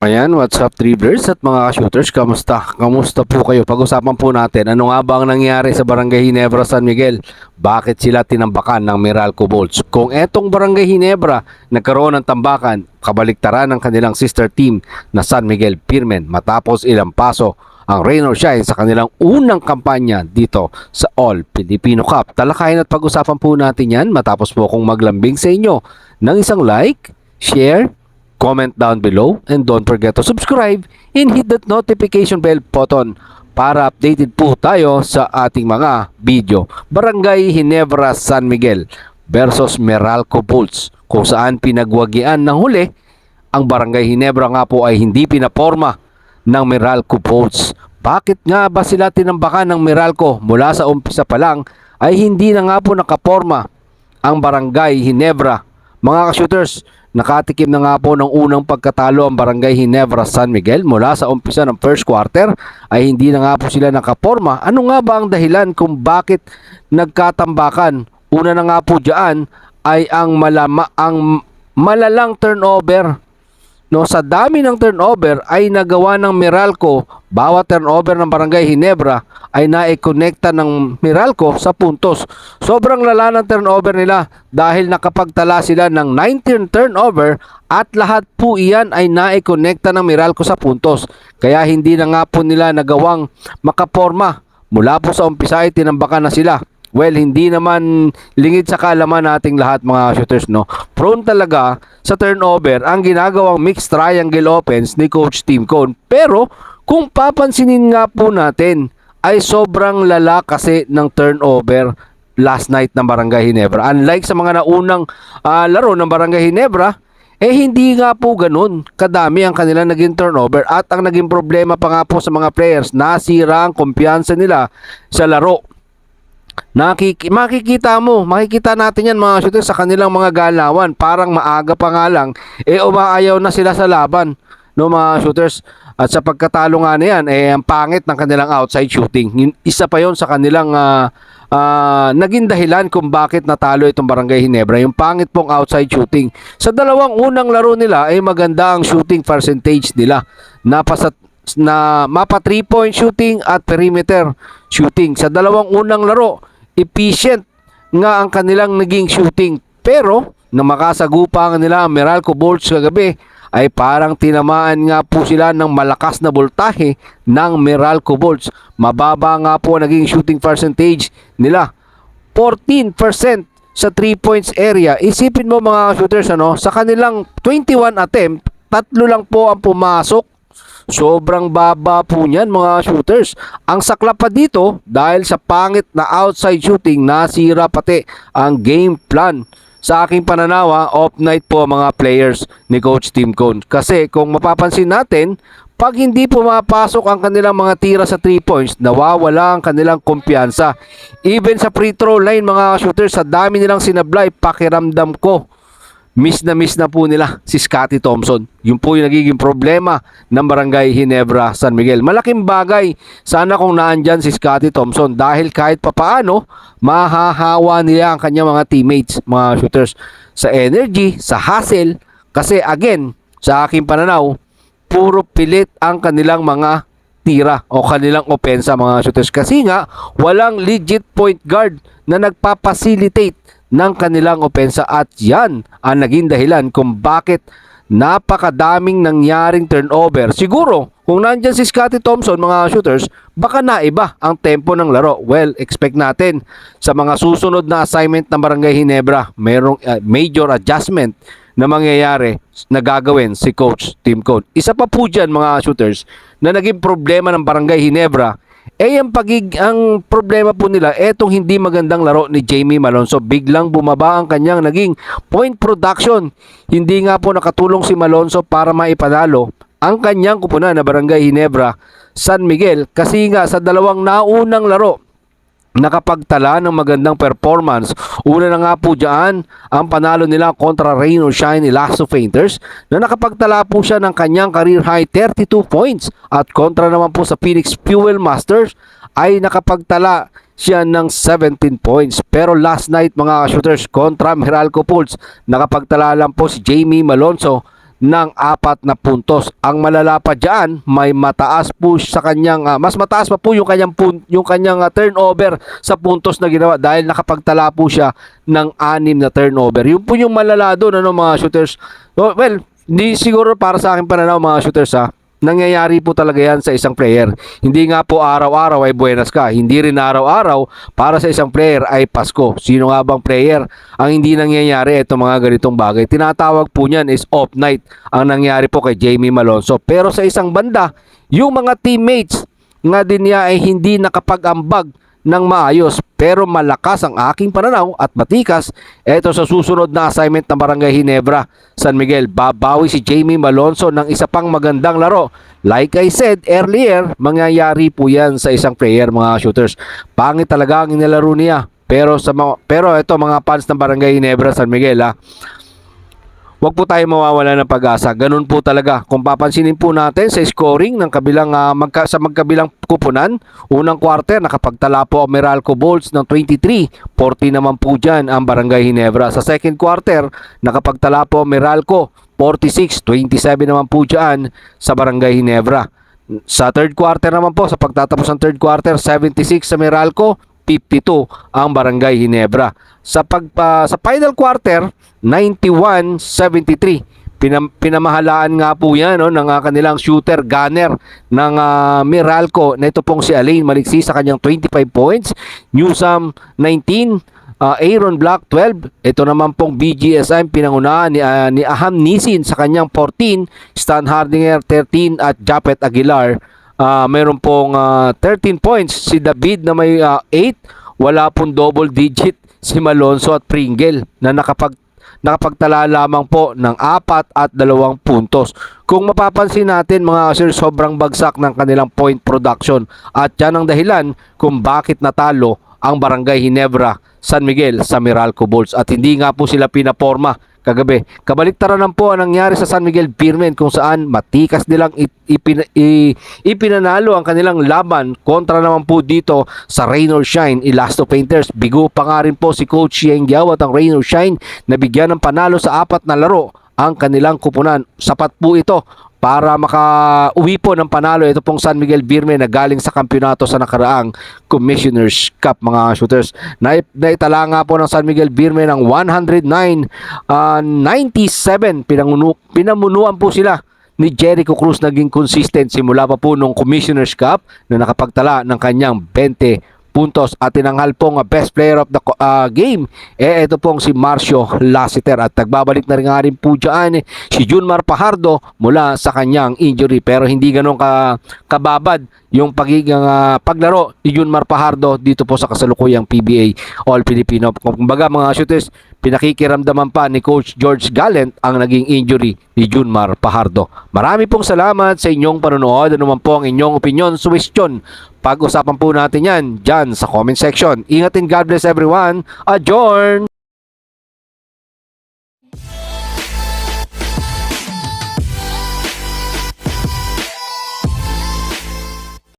Ayan, what's up dribblers at mga shooters, kamusta? Kamusta po kayo? Pag-usapan po natin, ano nga ba ang nangyari sa Barangay Hinebra San Miguel? Bakit sila tinambakan ng Meralco Bolts? Kung etong Barangay Hinebra nagkaroon ng tambakan, kabaliktaran ng kanilang sister team na San Miguel Pirmen matapos ilang paso ang rain or shine sa kanilang unang kampanya dito sa All Filipino Cup. Talakayin at pag-usapan po natin yan matapos po akong maglambing sa inyo ng isang like, share, comment down below and don't forget to subscribe and hit that notification bell button para updated po tayo sa ating mga video. Barangay Hinebra San Miguel versus Meralco Bulls kung saan pinagwagian ng huli ang Barangay Hinebra nga po ay hindi pinaporma ng Meralco Bulls. Bakit nga ba sila tinambakan ng Meralco mula sa umpisa pa lang ay hindi na nga po nakaporma ang Barangay Hinebra. Mga ka-shooters, nakatikim na nga po ng unang pagkatalo ang Barangay Hinebra San Miguel mula sa umpisa ng first quarter ay hindi na nga po sila nakaporma. Ano nga ba ang dahilan kung bakit nagkatambakan? Una na nga po diyan ay ang malama ang malalang turnover No, sa dami ng turnover ay nagawa ng Meralco, bawat turnover ng Barangay Hinebra ay naikonekta ng Meralco sa puntos. Sobrang lala ng turnover nila dahil nakapagtala sila ng 19 turnover at lahat po iyan ay naikonekta ng Meralco sa puntos. Kaya hindi na nga po nila nagawang makaporma. Mula po sa umpisa ay tinambakan na sila. Well, hindi naman lingid sa kalaman nating lahat mga shooters, no? Prone talaga sa turnover ang ginagawang mixed triangle offense ni Coach Tim Cone. Pero, kung papansinin nga po natin, ay sobrang lala kasi ng turnover last night ng Barangay Hinebra. Unlike sa mga naunang ah, laro ng Barangay Hinebra, eh hindi nga po ganun kadami ang kanilang naging turnover at ang naging problema pa nga po sa mga players, nasira ang kumpiyansa nila sa laro. Nakiki makikita mo, makikita natin yan mga shooter sa kanilang mga galawan. Parang maaga pa nga lang, eh umaayaw na sila sa laban. No mga shooters. At sa pagkatalo nga na yan, eh ang pangit ng kanilang outside shooting. Isa pa yon sa kanilang ah, ah, naging dahilan kung bakit natalo itong Barangay Hinebra. Yung pangit pong outside shooting. Sa dalawang unang laro nila, ay maganda ang shooting percentage nila. Napasa na mapa 3 point shooting at perimeter shooting. Sa dalawang unang laro, efficient nga ang kanilang naging shooting. Pero, na makasagupa nga nila ang Meralco Bolts kagabi, ay parang tinamaan nga po sila ng malakas na voltahe ng Meralco Bolts. Mababa nga po ang naging shooting percentage nila. 14% sa 3 points area. Isipin mo mga shooters ano, sa kanilang 21 attempt, tatlo lang po ang pumasok Sobrang baba po niyan mga shooters. Ang sakla pa dito dahil sa pangit na outside shooting nasira pati ang game plan. Sa aking pananawa, off night po mga players ni Coach Tim Cone. Kasi kung mapapansin natin, pag hindi pumapasok ang kanilang mga tira sa 3 points, nawawala ang kanilang kumpiyansa. Even sa free throw line mga shooters, sa dami nilang sinablay, pakiramdam ko miss na miss na po nila si Scotty Thompson. Yun po yung nagiging problema ng Barangay Hinebra San Miguel. Malaking bagay sana kung naandyan si Scotty Thompson dahil kahit papaano mahahawa nila ang kanyang mga teammates, mga shooters sa energy, sa hustle. Kasi again, sa aking pananaw, puro pilit ang kanilang mga tira o kanilang opensa mga shooters kasi nga walang legit point guard na nagpapacilitate ng kanilang opensa at yan ang naging dahilan kung bakit napakadaming nangyaring turnover. Siguro, kung nandyan si Scotty Thompson, mga shooters, baka naiba ang tempo ng laro. Well, expect natin sa mga susunod na assignment ng Barangay Hinebra, mayroong uh, major adjustment na mangyayari na gagawin si Coach Tim Cone. Isa pa po dyan mga shooters na naging problema ng Barangay Hinebra eh ang pagig ang problema po nila etong hindi magandang laro ni Jamie Malonzo. Biglang bumaba ang kanyang naging point production. Hindi nga po nakatulong si Malonzo para maipanalo ang kanyang kupunan na Barangay Hinebra San Miguel. Kasi nga sa dalawang naunang laro nakapagtala ng magandang performance. Una na nga po dyan ang panalo nila kontra Rain or Shine ni Lasso Fainters na nakapagtala po siya ng kanyang career high 32 points at kontra naman po sa Phoenix Fuel Masters ay nakapagtala siya ng 17 points. Pero last night mga shooters kontra Meralco Pulse nakapagtala lang po si Jamie Malonzo ng apat na puntos. Ang malala pa dyan, may mataas po sa kanyang, ah, mas mataas pa po yung kanyang, pun- yung kanyang ah, turnover sa puntos na ginawa dahil nakapagtala po siya ng anim na turnover. Yun po yung malala doon, ano, mga shooters. Oh, Well, hindi siguro para sa akin pananaw mga shooters ha. Nangyayari po talaga yan sa isang player. Hindi nga po araw-araw ay buenas ka. Hindi rin araw-araw para sa isang player ay Pasko. Sino nga bang player ang hindi nangyayari itong mga ganitong bagay? Tinatawag po niyan is off night ang nangyari po kay Jamie Malonzo. Pero sa isang banda, yung mga teammates nga din niya ay hindi nakapag-ambag ng maayos. Pero malakas ang aking pananaw at matikas eto sa susunod na assignment ng Barangay Hinebra San Miguel. Babawi si Jamie Malonzo ng isa pang magandang laro. Like I said earlier mangyayari po yan sa isang player mga shooters. Pangit talaga ang inilaro niya. Pero sa mga, pero ito mga fans ng Barangay Hinebra San Miguel ha Huwag po tayo mawawala ng pag-asa. Ganun po talaga. Kung papansinin po natin sa scoring ng kabilang ah, magka, sa magkabilang kupunan, unang quarter nakapagtala po ang Meralco Bolts ng 23, 40 naman po dyan ang Barangay Hinebra. Sa second quarter, nakapagtala po Meralco 46, 27 naman po dyan sa Barangay Hinebra. Sa third quarter naman po, sa pagtatapos ng third quarter, 76 sa Meralco, 52 ang Barangay Hinebra. Sa pagpa sa final quarter, 91-73. Pinam, pinamahalaan nga po yan no, ng ah, kanilang shooter gunner ng ah, Meralco na ito pong si Alain Maliksi sa kanyang 25 points. Newsam 19, ah, Aaron Black 12. Ito naman pong BGSM pinangunahan ni, ah, ni Aham Nisin sa kanyang 14, Stan Hardinger 13 at Japet Aguilar Ah, meron pong ah, 13 points si David na may ah, 8. Wala pong double digit si Malonzo at Pringle na nakapag nakapagtala lamang po ng apat at dalawang puntos. Kung mapapansin natin mga sir, sobrang bagsak ng kanilang point production at yan ang dahilan kung bakit natalo ang Barangay Hinebra San Miguel sa Meralco Bulls at hindi nga po sila pinaporma kagabi. Kabaliktaran lang po ang nangyari sa San Miguel Beermen kung saan matikas nilang ip- ipin- ipinanalo ang kanilang laban kontra naman po dito sa Rain or Shine Elasto Painters. Bigo pa nga rin po si Coach Yang Giao at ang Rain or Shine na bigyan ng panalo sa apat na laro ang kanilang kupunan. Sapat po ito para maka-uwi po ng panalo ito pong San Miguel Birme na galing sa kampyonato sa nakaraang Commissioners Cup mga shooters. Na, naitala nga po ng San Miguel Birme ng 109 ah, 97 pinanguno, pinamunuan po sila ni Jericho Cruz naging consistent simula pa po nung Commissioners Cup na nakapagtala ng kanyang 20 puntos. At tinanghal pong best player of the uh, game eh ito pong si Marcio Lassiter at nagbabalik na rin nga rin po dyan eh, si Junmar Pajardo mula sa kanyang injury. Pero hindi ganun ka kababad yung pagiging uh, paglaro ni Junmar Pajardo dito po sa kasalukuyang PBA All Filipino kumbaga mga shooters pinakikiramdaman pa ni Coach George Gallant ang naging injury ni Junmar Pajardo. Marami pong salamat sa inyong panonood. Ano man po ang inyong opinion, suggestion. Pag-usapan po natin yan dyan sa comment section. Ingatin God bless everyone. Adjourn!